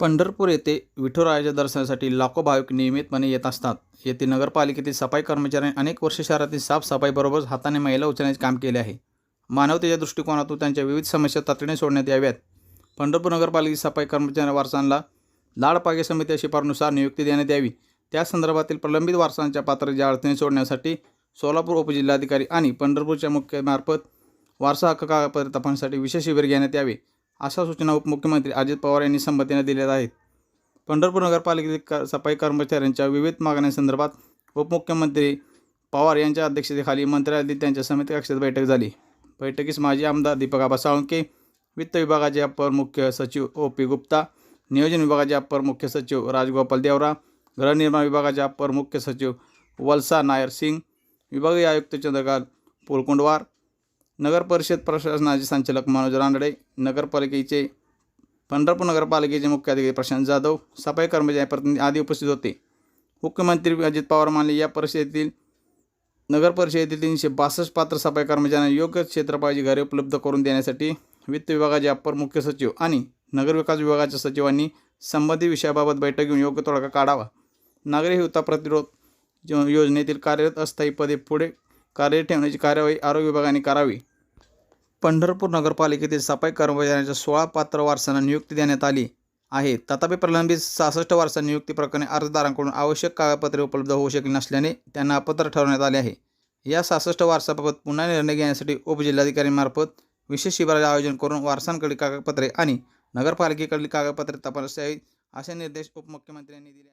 पंढरपूर येथे विठुरायाच्या दर्शनासाठी लाखो भाविक नियमितपणे येत असतात. येथे नगरपालिकेतील सफाई कर्मचाऱ्यांनी अनेक वर्ष शहरातील साफसफाईबरोबरच हाताने महिला उचलण्याचे काम केले आहे. मानवतेच्या दृष्टिकोनातून त्यांच्या विविध समस्या तातडीने सोडण्यात याव्यात. पंढरपूर नगरपालिकेतील सफाई कर्मचारी वारसांना लाडपागे समिती शिफारनुसार नियुक्ती देण्यात यावी. त्या संदर्भातील प्रलंबित वारसांच्या पात्रच्या अडचणी सोडण्यासाठी सोलापूर उपजिल्हाधिकारी आणि पंढरपूरच्या मुख्यमार्फत वारसा हक्क कागदपत्रे तपासण्यासाठी विशेष शिबिर घेण्यात यावे. अशा सूचना उपमुख्यमंत्री अजित पवार यांनी संमतीने दिल्या आहेत. पंढरपूर नगरपालिकेतील क सफाई कर्मचाऱ्यांच्या विविध मागण्यांसंदर्भात उपमुख्यमंत्री पवार यांच्या अध्यक्षतेखाली मंत्रालयातील त्यांच्या समिती कक्षात बैठक झाली. बैठकीस माजी आमदार दीपक आबा साळुंके वित्त विभागाचे अपर मुख्य सचिव ओ पी गुप्ता नियोजन विभागाचे अपर मुख्य सचिव राजगोपाल देवरा गृहनिर्माण विभागाचे अपर मुख्य सचिव वलसा नायर सिंग विभागीय आयुक्त चंद्रकांत पोलकुंडवार नगर परिषद प्रशासनाचे संचालक मनोज रानडे नगरपालिकेचे पंढरपूर नगरपालिकेचे मुख्याधिकारी प्रशांत जाधव सफाई कर्मचारी प्रतिनिधी आदी उपस्थित होते. मुख्यमंत्री अजित पवार मानले या परिषदेतील नगर परिषदेतील तीनशे बासष्ट पात्र सफाई कर्मचाऱ्यांना योग्य क्षेत्रफळाची घरे उपलब्ध करून देण्यासाठी वित्त विभागाचे अप्पर मुख्य सचिव आणि नगरविकास विभागाच्या सचिवांनी संबंधित विषयाबाबत बैठक घेऊन योग्य तोडगा काढावा. नागरी हिवता प्रतिरोध योजनेतील कार्यरत अस्थायी पदे पुढे कार्य ठेवण्याची कार्यवाही आरोग्य विभागाने करावी. पंढरपूर नगरपालिकेतील सफाई कर्मचाऱ्यांच्या सोळा पात्र वारसांना नियुक्ती देण्यात आली आहे. तथापि प्रलंबित सहासष्ट वारसा नियुक्ती प्रकरणी अर्जदारांकडून आवश्यक कागदपत्रे उपलब्ध होऊ शकली नसल्याने त्यांना अपात्र ठरवण्यात आले आहे. या सहासष्ट वारसाबाबत पुन्हा निर्णय घेण्यासाठी उपजिल्हाधिकाऱ्यांमार्फत विशेष शिबिराचे आयोजन करून वारसांकडील कागदपत्रे आणि नगरपालिकेकडील कागदपत्रे तपासण्यात असे निर्देश उपमुख्यमंत्र्यांनी दिले